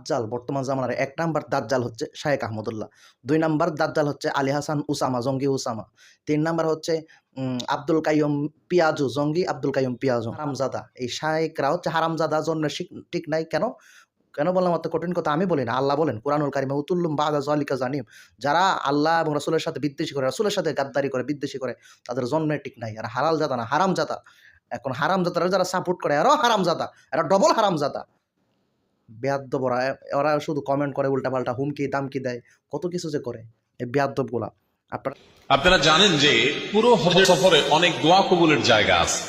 দাজ্জাল, বর্তমান জামানার এক নাম্বার দাজ্জাল হচ্ছে শায়েক আহমদুল্লাহ। দুই নাম্বার দাজ্জাল হচ্ছে আলী হাসান উসামা, জঙ্গি উসামা। তিন নাম্বার হচ্ছে আব্দুল কাইয়ুম পিয়াজু, জঙ্গি আব্দুল কাইয়ুম পিয়াজু। হারামজাদা। এই শায়েকরা হচ্ছে হারামজাদা শিক- ঠিক নাই। কেন? কেন বললাম অত কঠিন কথা? আমি বলি না, আল্লাহ বলেন, কোরআনুল কারিমে উতুল্লুম বাদা জলিকা জানিম। যারা আল্লাহ এবং রাসুলের সাথে বিদ্বেষী করে, রাসুলের সাথে গাদ্দারি করে, বিদ্বেষী করে, তাদের জন্মের ঠিক নাই। আর হালাল জাতা না হারাম জাতা এখন হারাম জাতারা যারা সাপোর্ট করে আরও হারাম জাতা এরা ডবল হারাম জাতা বেয়াদ্দব ওরা ওরা শুধু কমেন্ট করে, উল্টাপাল্টা হুমকি, দামকি দেয়। কত কিছু যে করে এই বেয়াদ্দবগুলা। আপনার আপনারা জানেন যে পুরো হজ সফরে অনেক দোয়া কবুলের জায়গা আছে।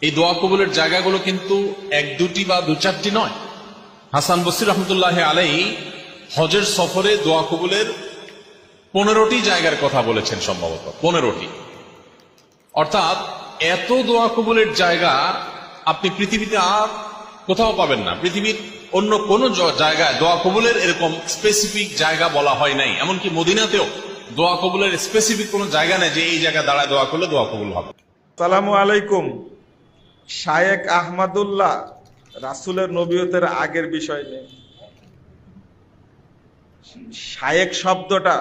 এই দোয়া কবুলের জায়গাগুলো কিন্তু এক, দুটি বা দু, চারটি নয়। হাসান বসির রহমতুল্লাহ আলাই হজের সফরে দোয়া কবুলের পনেরোটি জায়গার কথা বলেছেন সম্ভবত, পনেরোটি। অর্থাৎ এত দোয়া কবুলের জায়গা আপনি পৃথিবীতে আর কোথাও পাবেন না। পৃথিবীর অন্য কোন জায়গায় দোয়া কবুলের এরকম স্পেসিফিক জায়গা বলা হয় নাই। এমনকি মদিনাতেও দোয়া কবুলের স্পেসিফিক কোনো জায়গা নেই যে এই জায়গায় দাঁড়ায় দোয়া করলে দোয়া কবুল হবে। সালামু আলাইকুম। শায়েক আহমদুল্লাহ রাসুলের নবীয়তের আগের বিষয় নেই শায়েক শব্দটা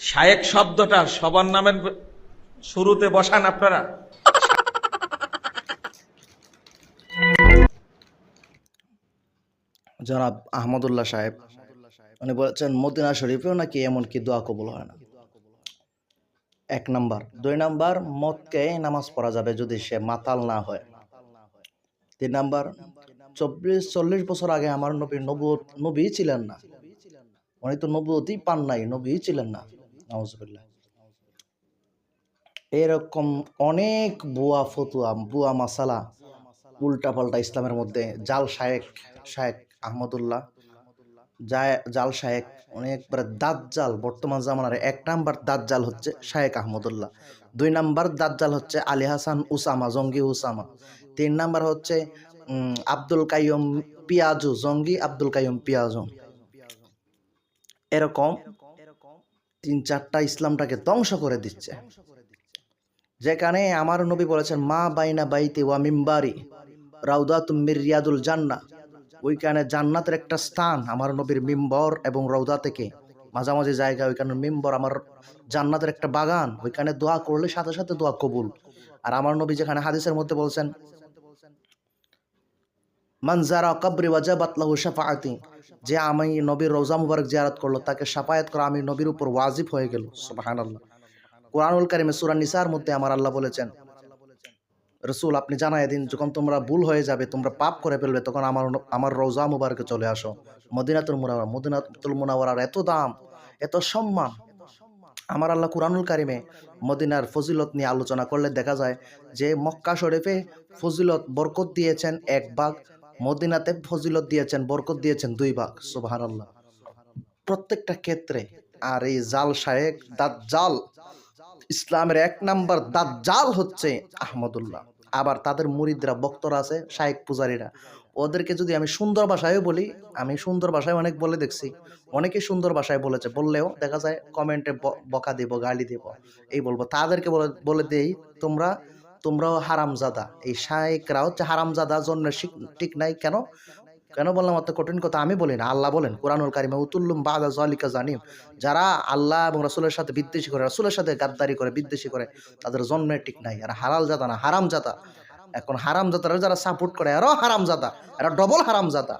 শায়েক শব্দটা সবার নামের শুরুতে বসান আপনারা। জনাব আহমদুল্লাহ সাহেব। উনি বলেছেন, মদিনা শরীফেও নাকি এমন কি দোয়া কবুল হয় না। এক নাম্বার। দুই নাম্বার মদকে নামাজ পড়া যাবে যদি সে মাতাল না হয়। তিন নাম্বার, চব্বিশ, চল্লিশ বছর আগে আমার নবী নবু নবী ছিলেন না। উনি তো নবুয়তই পান নাই নবী ছিলেন না। নওয়াজবিল্লাহ এরকম অনেক বুয়া ফতুয়া, বুয়া মাসালা উল্টা পাল্টা ইসলামের মধ্যে। জাল শায়েক শায়েক আহমদুল্লাহ জাল শায়েক অনেকবার দাজ্জাল। বর্তমান জামানার এক নাম্বার দাজ্জাল হচ্ছে শায়েক আহমদুল্লাহ। দুই নাম্বার দাজ্জাল হচ্ছে আলী হাসান উসামা, জঙ্গি উসামা। তিন নাম্বার হচ্ছে আব্দুল কাইয়ুম পিয়াজু, জঙ্গি আব্দুল কাইয়ুম পিয়াজু। এরকম তিন চারটা ইসলামটাকে ধ্বংস করে দিচ্ছে। যেখানে আমার নবী বলেছেন, মা বাইনা বাইতে ওয়া মিম্বারি। রাউদা তুমির রিয়াদুল জান্না ওইখানে জান্নাতের একটা স্থান আমার নবীর মিম্বর এবং রৌদা থেকে। মাঝামাঝি জায়গা ওইখানে মিম্বর আমার জান্নাতের একটা বাগান। ওইখানে দোয়া করলে সাথে সাথে দোয়া কবুল। আর আমার নবী যেখানে হাদিসের মধ্যে বলছেন মানজারা কবরি ওয়াজাবাত লাহু শাফাআতি। যে আমি নবীর রোজা মুবারক জিয়ারত করল, তাকে শাফায়াত করা আমি নবীর উপর ওয়াজিব হয়ে গেল। সুবহানাল্লাহ। কোরআনুল কারিমে সূরা নিসার মধ্যে আমার আল্লাহ বলেছেন রসুল, আপনি জানাই দিন, যখন তোমরা ভুল হয়ে যাবে, তোমরা পাপ করে ফেলবে, তখন আমার আমার রোজা মুবারকে চলে আসো। মদিনাতুল মুনাওয়ারা, মদিনাতুল মুনাওয়ারার এত দাম, এত সম্মান। আমার আল্লাহ কুরআনুল কারিমে মদিনার ফজিলত নিয়ে আলোচনা করলে দেখা যায় যে, মক্কা শরীফে ফজিলত বরকত দিয়েছেন এক ভাগ, মদিনাতে ফজিলত দিয়েছেন, বরকত দিয়েছেন দুই ভাগ। সুবহানাল্লাহ। প্রত্যেকটা ক্ষেত্রে আর এই জাল শায়েক, দাজ্জাল ইসলামের এক নাম্বার দাজ্জাল হচ্ছে আহমদুল্লাহ। আবার তাদের মুরিদরা বক্তরা আছে, শায়েক পূজারীরা। ওদেরকে যদি আমি সুন্দর ভাষায়ও বলি, আমি সুন্দর ভাষায় অনেক বলে দেখছি। অনেকে সুন্দর ভাষায় বলেছে, বললেও দেখা যায় কমেন্টে বকা দিব, গালি দিব। এই বলব, তাদেরকে বলে দেই, তোমরা, তোমরাও হারামজাদা। এই শায়েকরা হচ্ছে হারামজাদা শিক- ঠিক নাই। কেন? কেন? বললাম অত কঠিন কথা? আমি বলি না, আল্লাহ বলেন, কোরআনুল কারিমে উতুল্লুম বাদা জলিকা জানিম। যারা আল্লাহ এবং রাসুলের সাথে বিদ্বেষী করে, রাসুলের সাথে গাদ্দারি করে, বিদ্বেষী করে, তাদের জন্মের ঠিক নাই। আর হালাল জাতা না হারাম জাতা এখন হারাম জাতারা যারা সাপোর্ট করে আরও হারাম জাতা এরা ডবল হারাম জাতা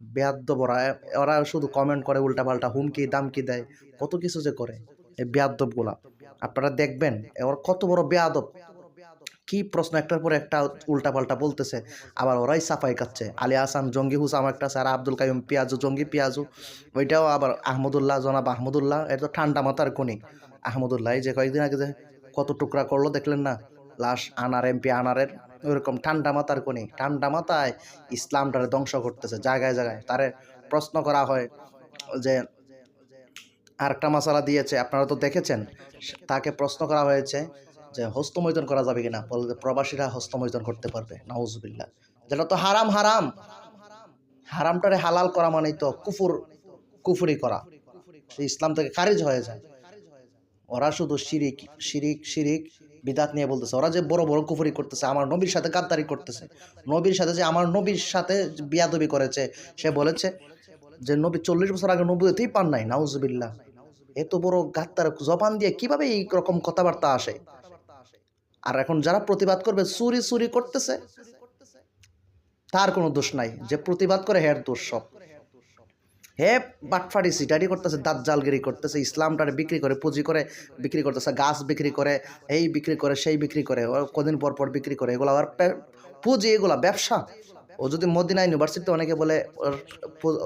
বেয়াদ্দব ওরা শুধু কমেন্ট করে, উল্টাপাল্টা হুমকি, দামকি দেয়। কত কিছু যে করে, এই বেয়াদ্দবগুলা আপনারা দেখবেন ওর কত বড় বেয়াদব। কি প্রশ্ন? একটার পর একটা উল্টাপাল্টা বলতেছে। আবার ওরাই সাফাই কাচ্ছে আলী আসান জঙ্গি হুসাম একটা আর আব্দুল কাইম পিয়াজু, জঙ্গি পিয়াজু। ওইটাও আবার আহমদুল্লাহ, জনাব আহমদুল্লাহ এটা তো ঠান্ডা মাথার কোনি আহমদুল্লাহ, এই যে কয়েকদিন আগে যে কত টুকরা করল দেখলেন না? লাশ আনার এমপি আনারের, ওইরকম ঠান্ডা মাথার কোনি ঠান্ডা মাথায় ইসলামটারে ধ্বংস করতেছে, জায়গায় জায়গায়। তারে প্রশ্ন করা হয় যে, আরেকটা মশালা দিয়েছে, আপনারা তো দেখেছেন? তাকে প্রশ্ন করা হয়েছে যে হস্তমৈথন করা যাবে কিনা বলে প্রবাসীরা হস্তমৈথন করতে পারবে, নাউজুবিল্লাহ। যেটা তো হারাম হারাম। হারামটারে হালাল করা মানেই তো কুফুর, কুফুরি করা। সে ইসলাম থেকে খারিজ হয়ে যায়। ওরা শুধু শিরিক শিরিক শিরিক, বিদাত নিয়ে বলতেছে। ওরা যে বড় বড় কুফুরি করতেছে, আমার নবীর সাথে গাদ্দারি করতেছে। নবীর সাথে যে, আমার নবীর সাথে বিয়াদবি করেছে, সে বলেছে যে, নবী চল্লিশ বছর আগে নবীতেই পান নাই, নাউজুবিল্লাহ। এত বড় গাত্তার জবান দিয়ে কীভাবে এই রকম কথাবার্তা আসে? আর এখন যারা প্রতিবাদ করবে, চুরি চুরি করতেছে, তার কোনো দোষ নাই। যে প্রতিবাদ করে, হের দোষ সব। হে বাটফাটি সিটারি করতেছে দাঁত জালগিরি করতেছে, ইসলামটারে বিক্রি করে, পুঁজি করে বিক্রি করতেছে, গাছ বিক্রি করে, এই বিক্রি করে, সেই বিক্রি করে, কদিন পর পর বিক্রি করে, এগুলো আবার পুঁজি, এগুলা ব্যবসা। ও যদি মদিনা ইউনিভার্সিটিতে অনেকে বলে ওর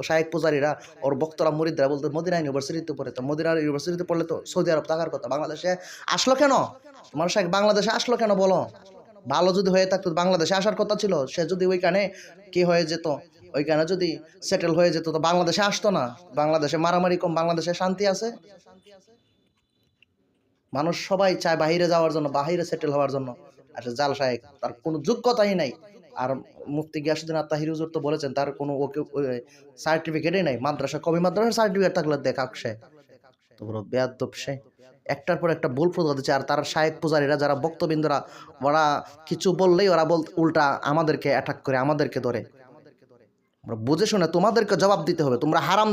শায়েক পূজারীরা, ওর বক্তরা মরিদরা বলতে, মদিনা ইউনিভার্সিটিতে পড়ে তো, মদিনা ইউনিভার্সিটিতে পড়লে তো সৌদি আরব থাকার কথা, বাংলাদেশে আসলো কেন? তোমার শায়েক, বাংলাদেশে আসলো কেন বলো? ভালো যদি হয়ে থাকতো, বাংলাদেশে আসার কথা ছিল, সে যদি ওইখানে কি হয়ে যেত? ওইখানে যদি সেটেল হয়ে যেত, তো বাংলাদেশে আসতো না। বাংলাদেশে মারামারি কম, বাংলাদেশে শান্তি আছে? মানুষ সবাই চায় বাহিরে যাওয়ার জন্য, বাহিরে সেটেল হওয়ার জন্য। সে জাল সাহেব তার কোনো যোগ্যতাই নাই। আর মুফতি গিয়াসুদ্দিন আত্মাহির হুজুর তো বলেছেন, তার কোনো ওকে সার্টিফিকেটই নাই। মাদ্রাসা, কবি মাদ্রাসার সার্টিফিকেট থাকলে দেখাক সে। তো বড় বেয়াদব সে। একটার পর একটা ভুল প্রতিবাদ দিচ্ছে, আর তার শায়েক পূজারীরা যারা বক্তবিন্দরা ওরা কিছু বললেই ওরা বল, উল্টা আমাদেরকে অ্যাটাক করে, আমাদেরকে ধরে। বুঝে শুনে তোমাদেরকে জবাব দিতে হবে, তোমরা হারাম